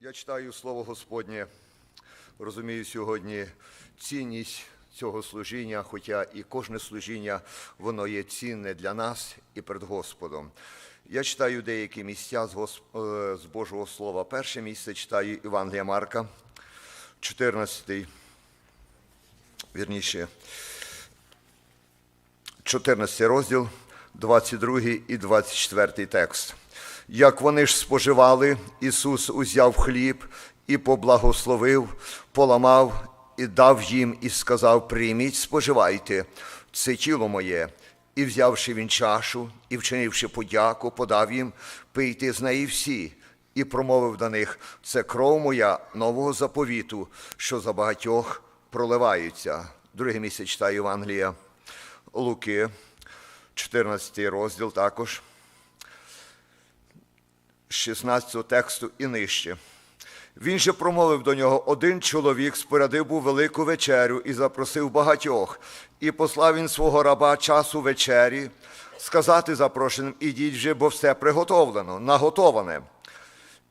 Я читаю Слово Господнє, розумію сьогодні цінність цього служіння, хоча і кожне служіння воно є цінне для нас і перед Господом. Я читаю деякі місця з, Гос- е, з Божого Слова. Перше місце читаю Євангелія Марка, 14, вірніше, 14 розділ, 22 і 24 текст. Як вони ж споживали, Ісус узяв хліб і поблагословив, поламав і дав їм, і сказав: Прийміть, споживайте, це тіло моє. І взявши він чашу, і вчинивши подяку, подав їм, пийте з неї всі, і промовив до них: це кров моя нового заповіту, що за багатьох проливаються. Друге місце читаю Євангелія Луки, 14 розділ також. 16 тексту і нижче. Він же промовив до нього: один чоловік спорядив був велику вечерю і запросив багатьох, і послав він свого раба часу вечері, сказати запрошеним, ідіть вже, бо все приготовлено, наготоване.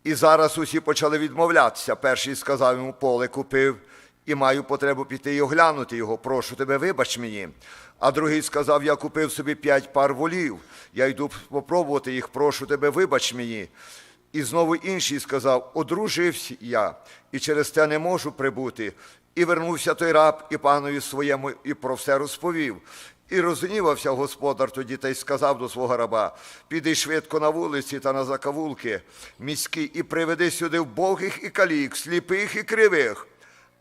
І зараз усі почали відмовлятися. Перший сказав йому, поле купив і маю потребу піти і оглянути його. Прошу тебе, вибач мені. А другий сказав: Я купив собі п'ять пар волів. Я йду попробувати їх, прошу тебе, вибач мені. І знову інший сказав: Одружився я, і через те не можу прибути. І вернувся той раб і панові своєму, і про все розповів. І розгнівався господар тоді та й сказав до свого раба: піди швидко на вулиці та на закавулки міські, і приведи сюди вбогих і калік, сліпих і кривих.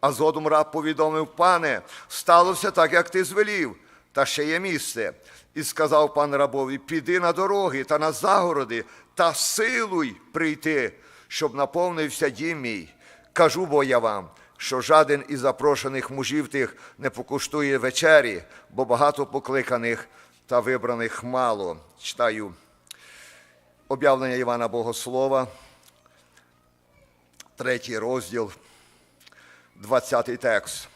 А згодом раб повідомив, пане, сталося так, як ти звелів, та ще є місце. І сказав пан рабові: піди на дороги та на загороди, та силуй прийти, щоб наповнився дім мій. Кажу бо я вам, що жаден із запрошених мужів тих не покуштує вечері, бо багато покликаних та вибраних мало. Читаю об'явлення Івана Богослова, третій розділ, 20 текст.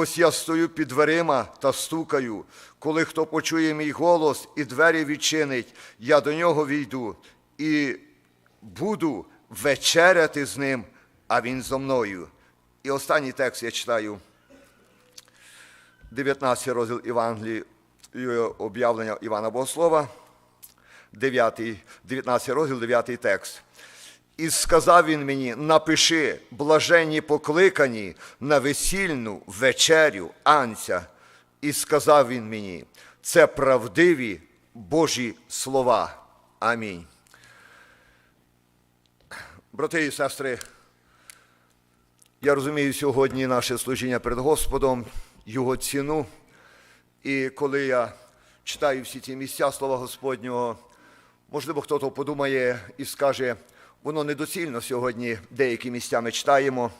Ось я стою під дверима та стукаю. Коли хто почує мій голос і двері відчинить, я до нього війду і буду вечеряти з ним, а він зо мною. І останній текст я читаю. 19 розділ Євангелії об'явлення Івана Богослова, 9, 19 розділ, 9 текст. І сказав він мені: напиши, блаженні покликані на весільну вечерю Анця. І сказав він мені, це правдиві Божі слова. Амінь. Брати і сестри, я розумію сьогодні наше служіння перед Господом, Його ціну. І коли я читаю всі ці місця Слова Господнього, можливо, хтось подумає і скаже, воно недоцільно сьогодні деякі місця ми читаємо,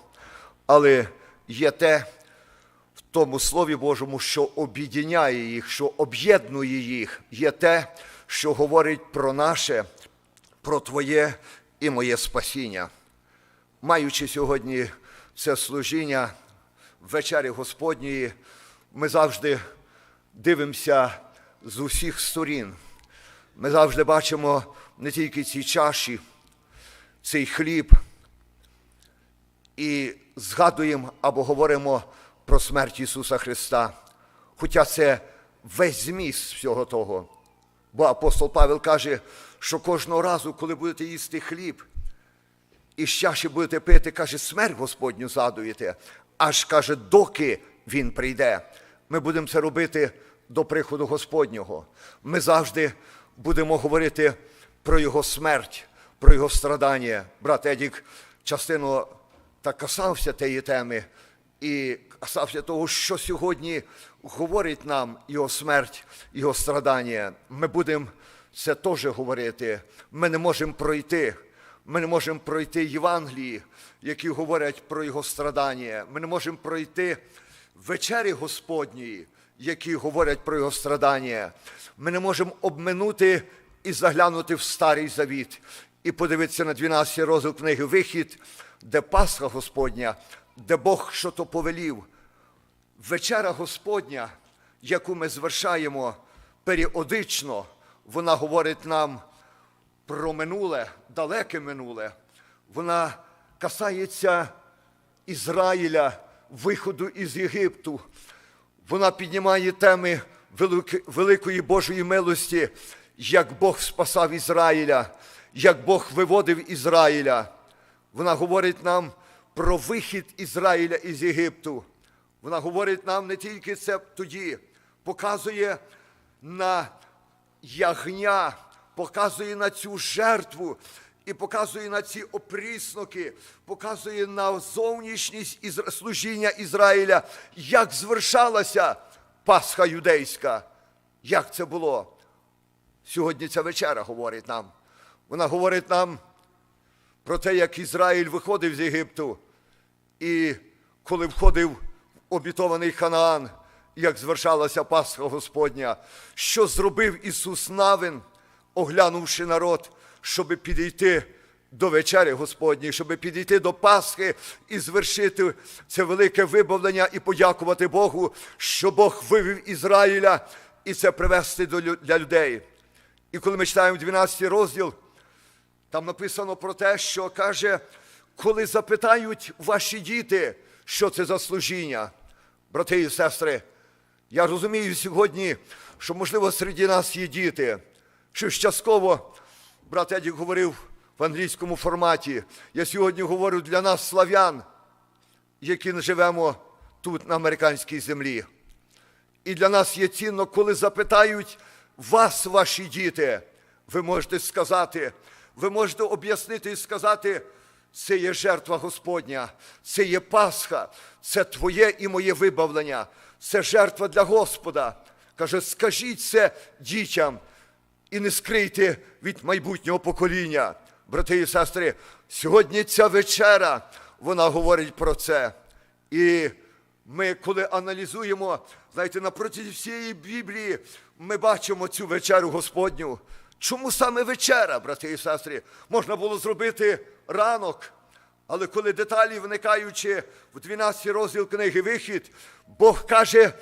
але є те в тому Слові Божому, що об'єдняє їх, що об'єднує їх, є те, що говорить про наше, про Твоє і моє спасіння. Маючи сьогодні це служіння вечері Господньої, ми завжди дивимося з усіх сторін. Ми завжди бачимо не тільки ці чаші, цей хліб, і згадуємо або говоримо про смерть Ісуса Христа. Хоча це весь зміст всього того. Бо апостол Павел каже, що кожного разу, коли будете їсти хліб, і чаші будете пити, каже, смерть Господню задуєте, аж каже, доки Він прийде. Ми будемо це робити до приходу Господнього. Ми завжди будемо говорити про Його смерть, про Його страдання. Брат Едік частину так касався тієї теми і касався того, що сьогодні говорить нам Його смерть, Його страдання. Ми будемо це теж говорити. Ми не можемо пройти. Ми не можемо пройти Євангелії, які говорять про Його страдання. Ми не можемо пройти вечері Господньої, які говорять про Його страдання. Ми не можемо обминути і заглянути в Старий Завіт і подивитися на 12 розділ книги Вихід, де Пасха Господня, де Бог що то повелів. Вечера Господня, яку ми звершаємо періодично, вона говорить нам про минуле, далеке минуле. Вона касається Ізраїля, виходу із Єгипту. Вона піднімає теми великої Божої милості, як Бог спасав Ізраїля, як Бог виводив Ізраїля. Вона говорить нам про вихід Ізраїля із Єгипту. Вона говорить нам не тільки це тоді, показує на ягня, показує на цю жертву і показує на ці опрісноки, показує на зовнішність служіння Ізраїля, як звершалася Пасха юдейська. Як це було? Сьогодні ця вечера говорить нам. Вона говорить нам про те, як Ізраїль виходив з Єгипту, і коли входив в обітований Ханаан, як звершалася Пасха Господня, що зробив Ісус Навин, оглянувши народ, щоб підійти до вечері Господньої, щоб підійти до Пасхи і звершити це велике вибавлення і подякувати Богу, що Бог вивів Ізраїля і це привести для людей. І коли ми читаємо 12 розділ, там написано про те, що каже, коли запитають ваші діти, що це за служіння, брати і сестри, я розумію сьогодні, що, можливо, серед нас є діти, що частково, брат Едік говорив в англійському форматі, я сьогодні говорю для нас, славян, які живемо тут, на американській землі. І для нас є цінно, коли запитають вас, ваші діти, ви можете сказати, ви можете об'яснити і сказати, це є жертва Господня, це є Пасха, це твоє і моє вибавлення, це жертва для Господа. Каже, скажіть це дітям і не скрийте від майбутнього покоління. Брати і сестри, сьогодні ця вечера, вона говорить про це. І ми, коли аналізуємо, знаєте, на протязі всієї Біблії, ми бачимо цю вечеру Господню. Чому саме вечера, брати і сестри? Можна було зробити ранок, але коли деталі вникаючи в 12 розділ книги Вихід, Бог каже,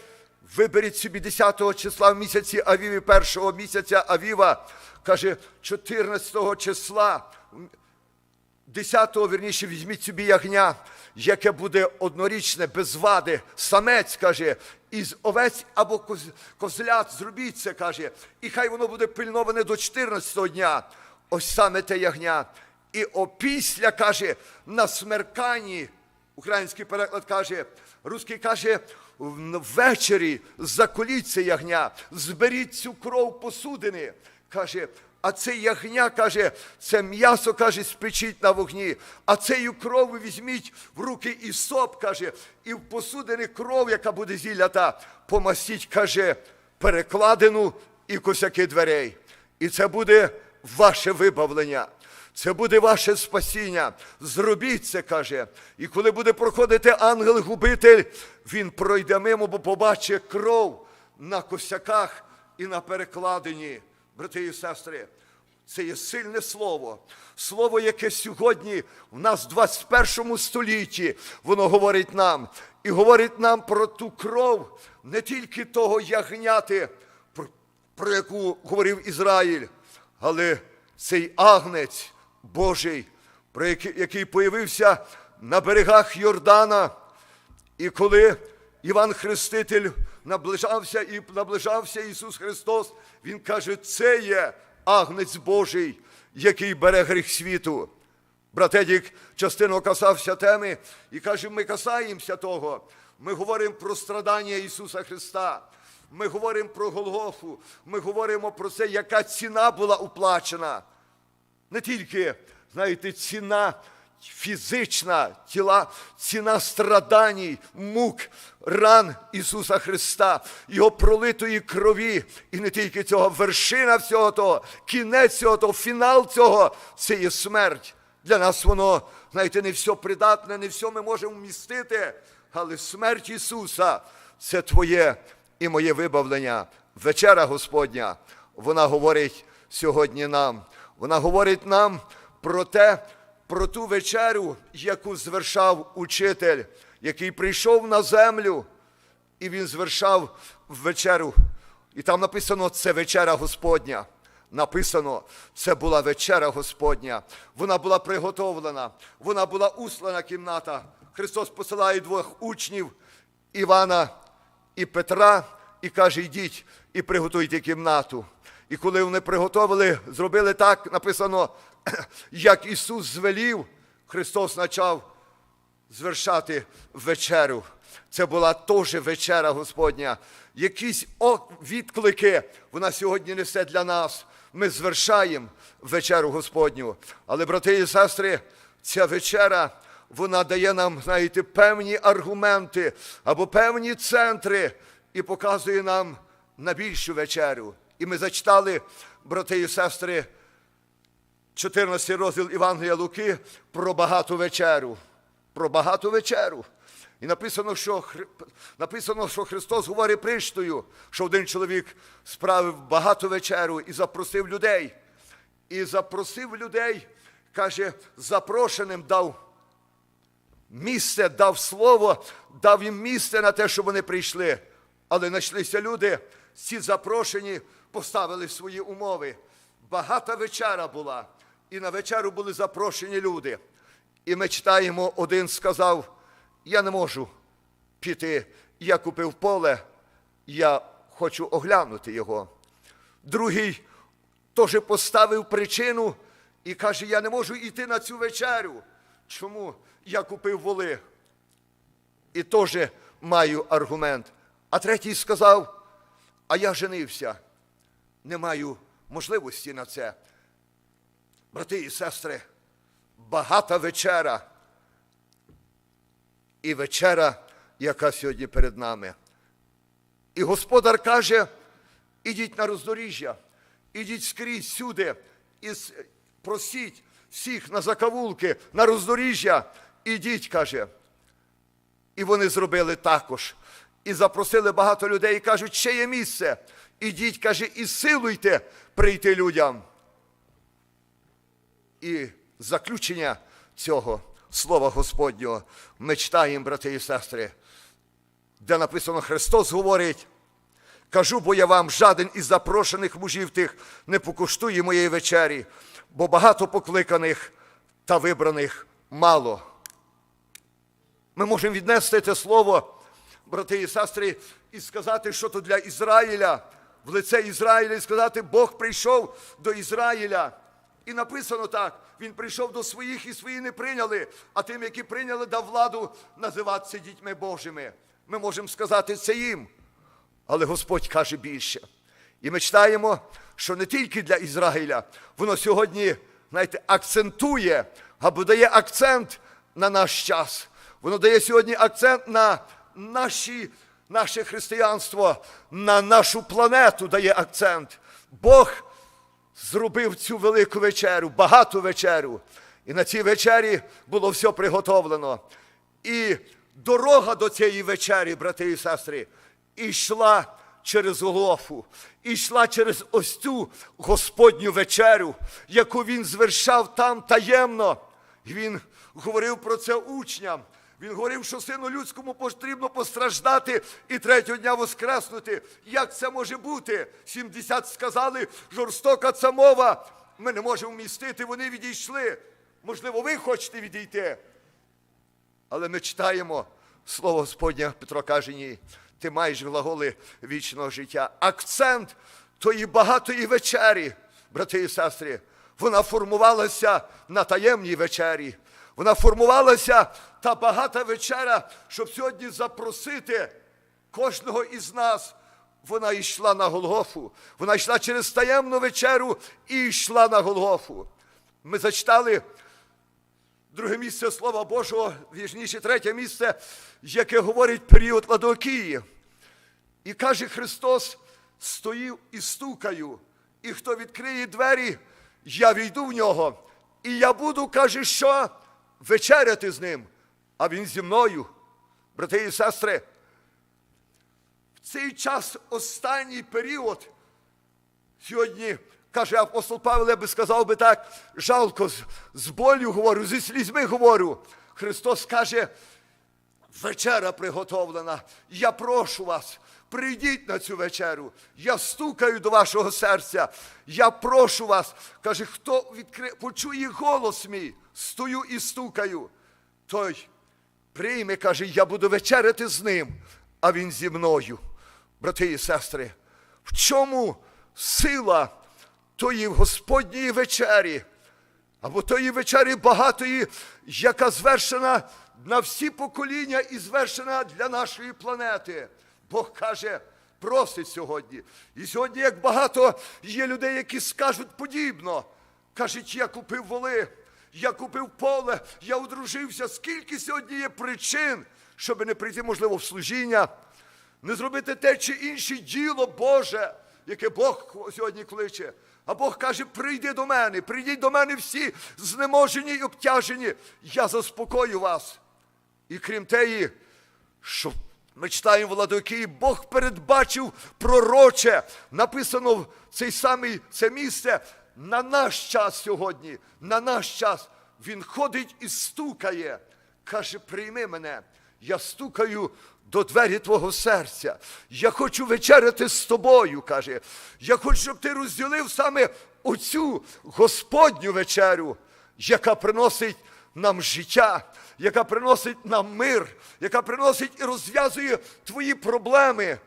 виберіть собі 10-го числа в місяці Авіві, першого місяця Авіва, каже, 14 го числа 10-го, вірніше, візьміть собі ягня, яке буде однорічне, без вади, самець, каже, із овець або козлят, зробіть це, каже, і хай воно буде пильноване до 14-го дня. Ось саме те ягня. І опісля, каже, на смерканні, український переклад каже, русський каже, ввечері заколіть це ягня, зберіть цю кров посудини. Каже, а це ягня, каже, це м'ясо, каже, спечіть на вогні. А цією кров візьміть в руки і соп, каже, і в посудини кров, яка буде зілята, помастіть, каже, перекладину і косяки дверей. І це буде ваше вибавлення. Це буде ваше спасіння. Зробіть це, каже. І коли буде проходити ангел-губитель, він пройде мимо, бо побачить кров на косяках і на перекладині. Брати і сестри, це є сильне слово. Слово, яке сьогодні в нас в 21 столітті, воно говорить нам. І говорить нам про ту кров, не тільки того ягняти, про, яку говорив Ізраїль, але цей агнець Божий, про який, який появився на берегах Йордана. І коли Іван Хреститель наближався і наближався Ісус Христос, Він каже, це є агнець Божий, який бере гріх світу. Брат Едік частину касався теми і каже, ми касаємося того. Ми говоримо про страдання Ісуса Христа. Ми говоримо про Голгофу. Ми говоримо про це, яка ціна була уплачена. Не тільки, знаєте, ціна фізична, тіла, ціна страданій, мук, ран Ісуса Христа, Його пролитої крові. І не тільки цього, вершина всього того, кінець цього того, фінал цього це є смерть. Для нас воно, знаєте, не все придатне, не все ми можемо вмістити, але смерть Ісуса це Твоє і моє вибавлення. Вечера Господня, вона говорить сьогодні нам. Вона говорить нам про те, про ту вечерю, яку звершав учитель, який прийшов на землю, і він звершав вечерю. І там написано це вечеря Господня. написано, це була вечера Господня. Вона була приготовлена, вона була услана кімната. Христос посилає двох учнів Івана і Петра і каже: йдіть і приготуйте кімнату. І коли вони приготовили, зробили так, написано, як Ісус звелів, Христос почав звершати вечерю. Це була теж вечера Господня. Якісь відклики вона сьогодні несе для нас. Ми звершаємо вечеру Господню. Але, брати і сестри, ця вечера, вона дає нам, знаєте, певні аргументи або певні центри і показує нам на більшу вечерю. І ми зачитали, брати і сестри, 14 розділ Євангелія Луки про багату вечерю. Про багату вечерю. І написано, що, написано, що Христос говорить приштою, що один чоловік справив багату вечерю і запросив людей. І запросив людей, каже, запрошеним дав місце, дав слово, дав їм місце на те, щоб вони прийшли. Але знайшлися люди, ці запрошені поставили свої умови. Багата вечера була, і на вечеру були запрошені люди. І ми читаємо, один сказав: Я не можу піти, я купив поле, я хочу оглянути його. Другий теж поставив причину і каже: Я не можу йти на цю вечерю. Чому? Я купив воли. І теж маю аргумент. А третій сказав: А я женився, не маю можливості на це. Брати і сестри, багата вечера. І вечера, яка сьогодні перед нами. І господар каже: ідіть на роздоріжжя, ідіть скрізь сюди, і просіть всіх на закавулки, на роздоріжжя. Ідіть, каже. І вони зробили також. І запросили багато людей і кажуть, ще є місце. Ідіть, каже, і силуйте прийти людям. І заключення цього слова Господнього ми читаємо, брати і сестри, де написано Христос говорить, кажу, бо я вам жаден із запрошених мужів тих не покуштує моєї вечері, бо багато покликаних та вибраних мало. Ми можемо віднести це слово, брати і сестри, і сказати, що то для Ізраїля, в лице Ізраїля, і сказати, Бог прийшов до Ізраїля. І написано так: Він прийшов до своїх і свої не прийняли, а тим, які прийняли, дав владу називатися дітьми Божими. Ми можемо сказати це їм. Але Господь каже більше. І ми читаємо, що не тільки для Ізраїля, воно сьогодні, знаєте, акцентує або дає акцент на наш час. Воно дає сьогодні акцент на наші, наше християнство, на нашу планету дає акцент. Бог зробив цю велику вечерю, багату вечерю. І на цій вечері було все приготовлено. І дорога до цієї вечері, брати і сестри, ішла через Голофу, ішла через ось цю Господню вечерю, яку він звершав там таємно. Він говорив про це учням. Він говорив, що сину людському потрібно постраждати і третього дня воскреснути. Як це може бути? 70 сказали, жорстока це мова. Ми не можемо вмістити, вони відійшли. Можливо, ви хочете відійти. Але ми читаємо слово Господнє, Петро каже, ні, ти маєш глаголи вічного життя. Акцент тої багатої вечері, брати і сестри, вона формувалася на таємній вечері. Вона формувалася та багата вечеря, щоб сьогодні запросити кожного із нас. Вона йшла на Голгофу. Вона йшла через таємну вечерю і йшла на Голгофу. Ми зачитали друге місце Слова Божого, вірніше третє місце, яке говорить період Ладокії. І каже Христос, стою і стукаю, і хто відкриє двері, я війду в нього. І я буду, каже, що вечеряти з ним, а він зі мною. Брати і сестри, в цей час останній період, сьогодні, каже апостол Павло, я би сказав би так, жалко, з, з болю говорю, зі слізьми говорю. Христос каже, вечеря приготовлена. Я прошу вас, Прийдіть на цю вечерю. Я стукаю до вашого серця. Я прошу вас. Каже, хто відкри... почує голос мій, стою і стукаю. Той прийме, каже, я буду вечеряти з ним, а він зі мною. Брати і сестри, в чому сила тої Господньої вечері? Або тої вечері багатої, яка звершена на всі покоління і звершена для нашої планети. Бог каже, просить сьогодні. І сьогодні, як багато є людей, які скажуть подібно. Кажуть, я купив воли, я купив поле, я одружився. Скільки сьогодні є причин, щоб не прийти, можливо, в служіння, не зробити те чи інше діло Боже, яке Бог сьогодні кличе. А Бог каже: прийди до мене, прийдіть до мене всі знеможені і обтяжені. Я заспокою вас. І крім теї, що ми читаємо Владоки, Бог передбачив пророче, написано в цей самий це місце на наш час сьогодні, на наш час. Він ходить і стукає. Каже, прийми мене. Я стукаю до двері твого серця. Я хочу вечеряти з тобою, каже. Я хочу, щоб ти розділив саме оцю Господню вечерю, яка приносить нам життя, яка приносить нам мир, яка приносить і розв'язує твої проблеми.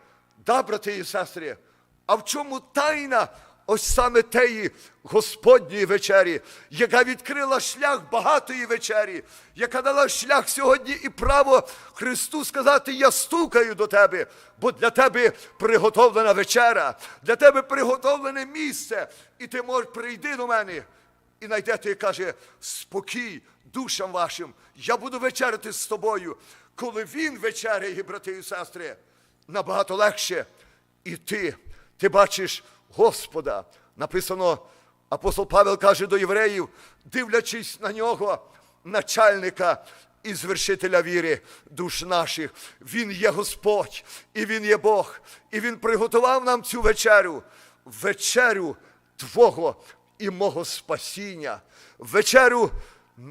Да, брати і сестри, а в чому тайна ось саме теї Господньої вечері, яка відкрила шлях багатої вечері, яка дала шлях сьогодні і право Христу сказати: Я стукаю до тебе, бо для тебе приготовлена вечера, для тебе приготовлене місце, і ти можеш прийти до мене. І знайдете, каже, спокій душам вашим. Я буду вечеряти з тобою. Коли він вечеряє, брати і сестри, набагато легше. І ти, ти бачиш Господа. Написано, апостол Павел каже до євреїв, дивлячись на нього, начальника і звершителя віри душ наших. Він є Господь, і Він є Бог. І Він приготував нам цю вечерю, вечерю Твого і мого спасіння, вечерю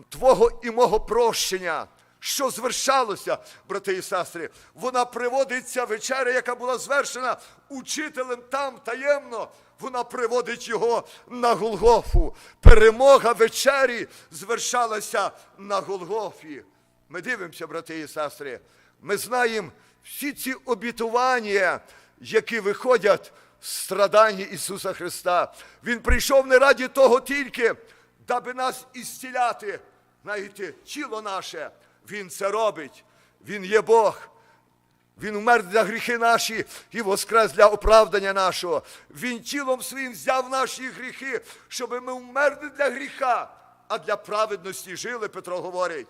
Твого і мого прощення. Що звершалося, брати і сестри? Вона приводиться вечеря, яка була звершена учителем там таємно. Вона приводить його на Голгофу. Перемога вечері звершалася на Голгофі. Ми дивимося, брати і сестри. Ми знаємо всі ці обітування, які виходять страдання Ісуса Христа. Він прийшов не раді того тільки, даби нас ісціляти. Знаєте, тіло наше, Він це робить. Він є Бог. Він умер для гріхи наші і воскрес для оправдання нашого. Він тілом своїм взяв наші гріхи, щоб ми вмерли для гріха, а для праведності жили, Петро говорить.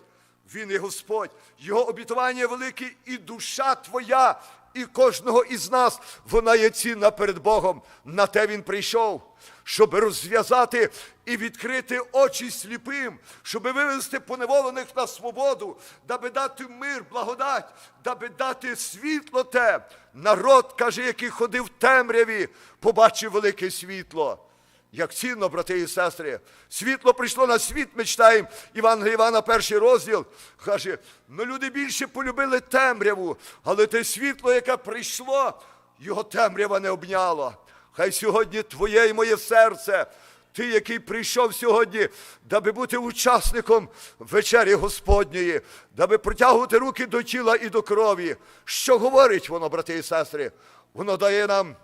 Він є Господь, Його обітування велике, і душа твоя, і кожного із нас, вона є цінна перед Богом. На те він прийшов, щоб розв'язати і відкрити очі сліпим, щоб вивести поневолених на свободу, даби дати мир, благодать, даби дати світло те. Народ, каже, який ходив в темряві, побачив велике світло. Як цінно, брати і сестри, світло прийшло на світ, ми читаємо Івангелія Івана, перший розділ. Каже, ну люди більше полюбили темряву, але те світло, яке прийшло, його темрява не обняло. Хай сьогодні твоє і моє серце, ти, який прийшов сьогодні, даби бути учасником вечері Господньої, даби протягувати руки до тіла і до крові. Що говорить воно, брати і сестри? Воно дає нам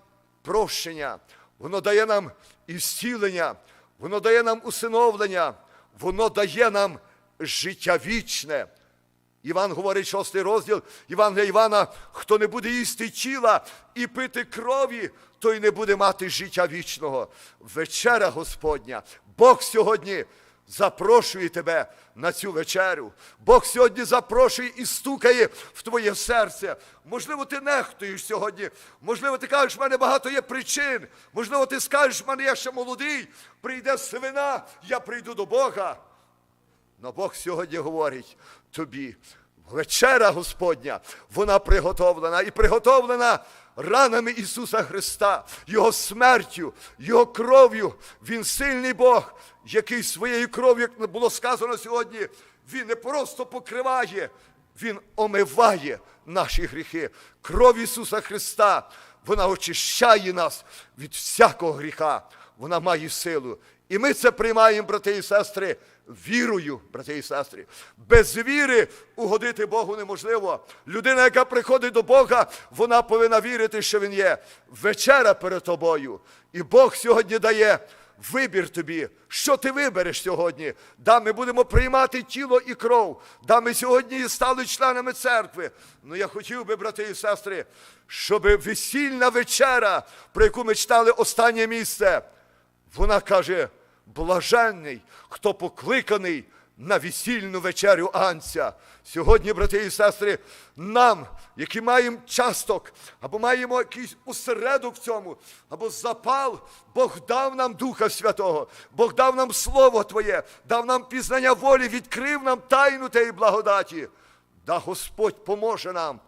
прощення. Воно дає нам ісцілення, воно дає нам усиновлення, воно дає нам життя вічне. Іван говорить, шостий розділ Івангелія Івана, хто не буде їсти тіла і пити крові, той не буде мати життя вічного. Вечера Господня. Бог сьогодні запрошує тебе на цю вечерю. Бог сьогодні запрошує і стукає в твоє серце. Можливо, ти нехтуєш сьогодні. Можливо, ти кажеш, в мене багато є причин. Можливо, ти скажеш, в мене я ще молодий. Прийде сивина, я прийду до Бога. Но Бог сьогодні говорить тобі, вечера Господня, вона приготовлена і приготовлена ранами Ісуса Христа, Його смертю, Його кров'ю. Він сильний Бог, який своєю кров'ю, як було сказано сьогодні, Він не просто покриває Він омиває наші гріхи. Кров Ісуса Христа, вона очищає нас від всякого гріха. Вона має силу. І ми це приймаємо, брати і сестри, вірою, брати і сестри. Без віри угодити Богу неможливо. Людина, яка приходить до Бога, вона повинна вірити, що Він є. Вечера перед тобою. І Бог сьогодні дає вибір тобі. Що ти вибереш сьогодні? Да, ми будемо приймати тіло і кров. Да, ми сьогодні стали членами церкви. Ну я хотів би, брати і сестри, щоб весільна вечера, про яку ми читали останнє місце, вона каже: блаженний, хто покликаний на весільну вечерю Анця. Сьогодні, брати і сестри, нам, які маємо часток, або маємо якийсь осередок в цьому, або запал, Бог дав нам Духа Святого, Бог дав нам Слово Твоє, дав нам пізнання волі, відкрив нам тайну Тієї благодаті. Да Господь поможе нам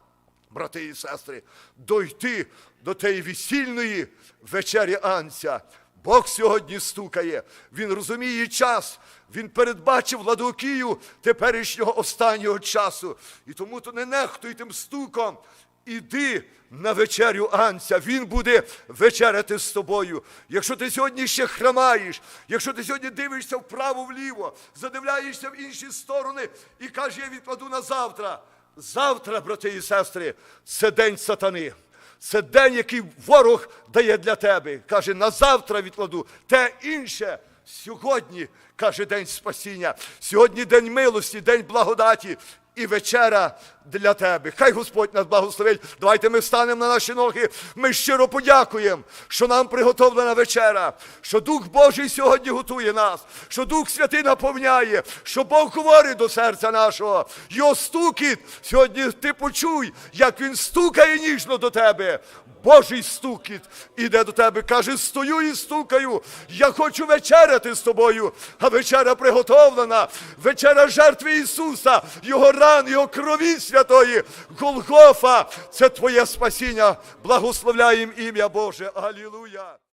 брати і сестри, дойти до тієї весільної вечері Анця. Бог сьогодні стукає, Він розуміє час, Він передбачив ладокію теперішнього останнього часу. І тому то не нехтуй тим стуком. Іди на вечерю Анця, він буде вечеряти з тобою. Якщо ти сьогодні ще храмаєш, якщо ти сьогодні дивишся вправо-вліво, задивляєшся в інші сторони і кажеш, я відкладу на завтра. Завтра, брати і сестри, це день сатани. Це день, який ворог дає для тебе. Каже, на завтра відкладу. Те інше. Сьогодні, каже, день спасіння. Сьогодні день милості, день благодаті і вечера для тебе. Хай Господь нас благословить. Давайте ми встанемо на наші ноги. Ми щиро подякуємо, що нам приготовлена вечера, що Дух Божий сьогодні готує нас, що Дух Святий наповняє, що Бог говорить до серця нашого. Його стукіт сьогодні ти почуй, як він стукає ніжно до тебе. Божий стукіт іде до тебе, каже, стою і стукаю. Я хочу вечеряти з тобою. А вечеря приготовлена. Вечеря жертви Ісуса, Його ран, Його крові святої. Голгофа це твоє спасіння. Благословляємо ім'я Боже. Алілуя.